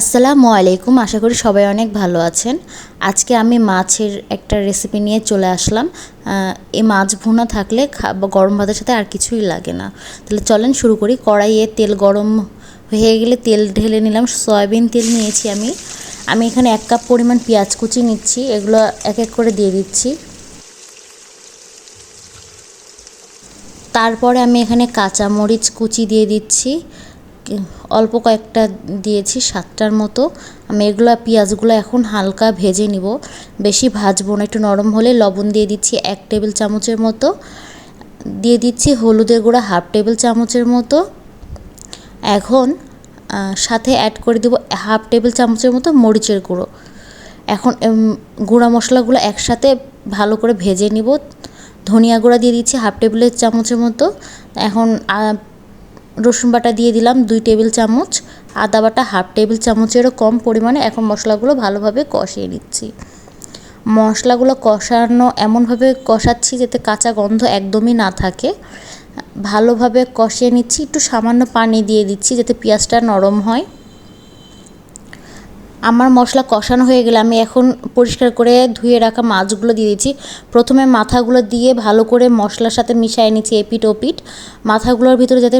আসসালামু আলাইকুম। আশা করি সবাই অনেক ভালো আছেন। আজকে আমি মাছের একটা রেসিপি নিয়ে চলে আসলাম। এই মাছ ভুনা থাকলে গরম ভাতের সাথে আর কিছুই লাগে না। তাহলে চলেন শুরু করি। কড়াইয়ে তেল গরম হয়ে গেলে তেল ঢেলে নিলাম। সয়াবিন তেল নিয়েছি আমি। আমি এখানে এক কাপ পরিমাণ পেঁয়াজ কুচি নিচ্ছি। এগুলো এক এক করে দিয়ে দিচ্ছি। তারপরে আমি এখানে কাঁচামরিচ কুচি দিয়ে দিচ্ছি। অল্প কয়েকটা দিয়েছি, সাতটার মতো। আমি এগুলো, পেঁয়াজগুলো এখন হালকা ভেজে নিব। বেশি ভাজবো না, একটু নরম হলে লবণ দিয়ে দিচ্ছি এক টেবিল চামচের মতো। দিয়ে দিচ্ছি হলুদের গুঁড়া হাফ টেবিল চামচের মতো। এখন সাথে অ্যাড করে দেবো হাফ টেবিল চামচের মতো মরিচের গুঁড়ো। এখন গুঁড়া মশলাগুলো একসাথে ভালো করে ভেজে নিব। ধনিয়া গুঁড়া দিয়ে দিচ্ছি হাফ টেবিলের চামচের মতো। এখন রসুন বাটা দিয়ে দিলাম দুই টেবিল চামচ, আদা বাটা হাফ টেবিল চামচেরও কম পরিমাণে এখন মশলাগুলো ভালোভাবে কষিয়ে নিচ্ছি। মশলাগুলো কষানো এমনভাবে কষাচ্ছি যাতে কাঁচা গন্ধ একদমই না থাকে। ভালোভাবে কষিয়ে নিচ্ছি, একটু সামান্য পানি দিয়ে দিচ্ছি যাতে পেঁয়াজটা নরম হয়। আমার মশলা কষানো হয়ে গেলে আমি এখন পরিষ্কার করে ধুয়ে রাখা মাছগুলো দিয়ে দিচ্ছি। প্রথমে মাথাগুলো দিয়ে ভালো করে মশলার সাথে মিশিয়ে নিচ্ছি এপিট ওপিট। মাথাগুলোর ভিতরে যাতে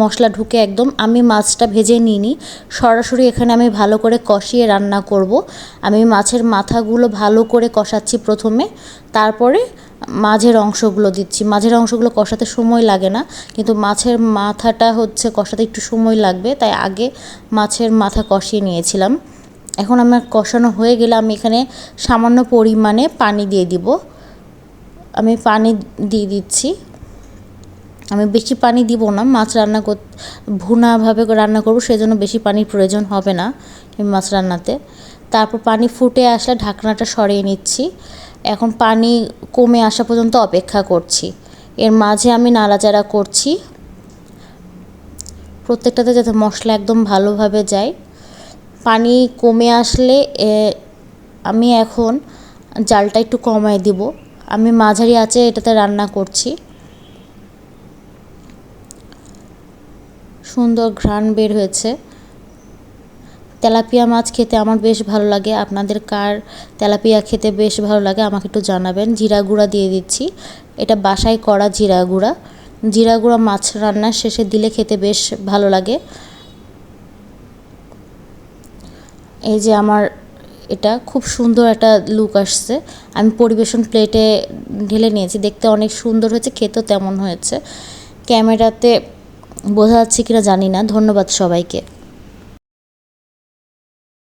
মশলা ঢুকে একদম। আমি মাছটা ভেজে নিইনি। সরাসরি এখানে আমি ভালো করে কষিয়ে রান্না করব। আমি মাছের মাথাগুলো ভালো করে কষাচ্ছি প্রথমে। তারপরে মাঝের অংশগুলো দিচ্ছি। মাঝের অংশগুলো কষাতে সময় লাগে না। কিন্তু মাছের মাথাটা হচ্ছে কষাতে একটু সময় লাগবে। তাই আগে মাছের মাথা কষিয়ে নিয়েছিলাম। এখন আমার কষানো হয়ে গেলে আমি এখানে সামান্য পরিমাণে পানি দিয়ে দিব। আমি পানি দিয়ে দিচ্ছি। আমি বেশি পানি দিব না, মাছ রান্না কর, ভুনাভাবে রান্না করব সেই জন্য বেশি পানির প্রয়োজন হবে না মাছ রান্নাতে। তারপর পানি ফুটে আসলে ঢাকনাটা সরিয়ে নিচ্ছি। এখন পানি কমে আসা পর্যন্ত অপেক্ষা করছি। এর মাঝে আমি নাড়াচাড়া করছি। প্রত্যেকটাতে যাতে মশলা একদম ভালোভাবে যায়। পানি কমে আসলে আমি এখন জালটা একটু কমায় দিব। আমি মাঝারি আঁচে এটাতে রান্না করছি। সুন্দর ঘ্রাণ বের হয়েছে। তেলাপিয়া মাছ খেতে আমার বেশ ভালো লাগে। আপনাদের কার তেলাপিয়া খেতে বেশ ভালো লাগে আমাকে একটু জানাবেন। জিরা গুঁড়া দিয়ে দিচ্ছি। এটা বাসায় করা জিরা গুঁড়া। জিরা গুঁড়া মাছ রান্নার শেষে দিলে খেতে বেশ ভালো লাগে। এই যে আমার এটা খুব সুন্দর একটা লুক আসছে। আমি পরিবেশন প্লেটে ঢেলে নিয়েছি, দেখতে অনেক সুন্দর হয়েছে, খেতেও তেমন হয়েছে। ক্যামেরাতে বোঝা যাচ্ছে কিনা জানি না, ধন্যবাদ সবাইকে।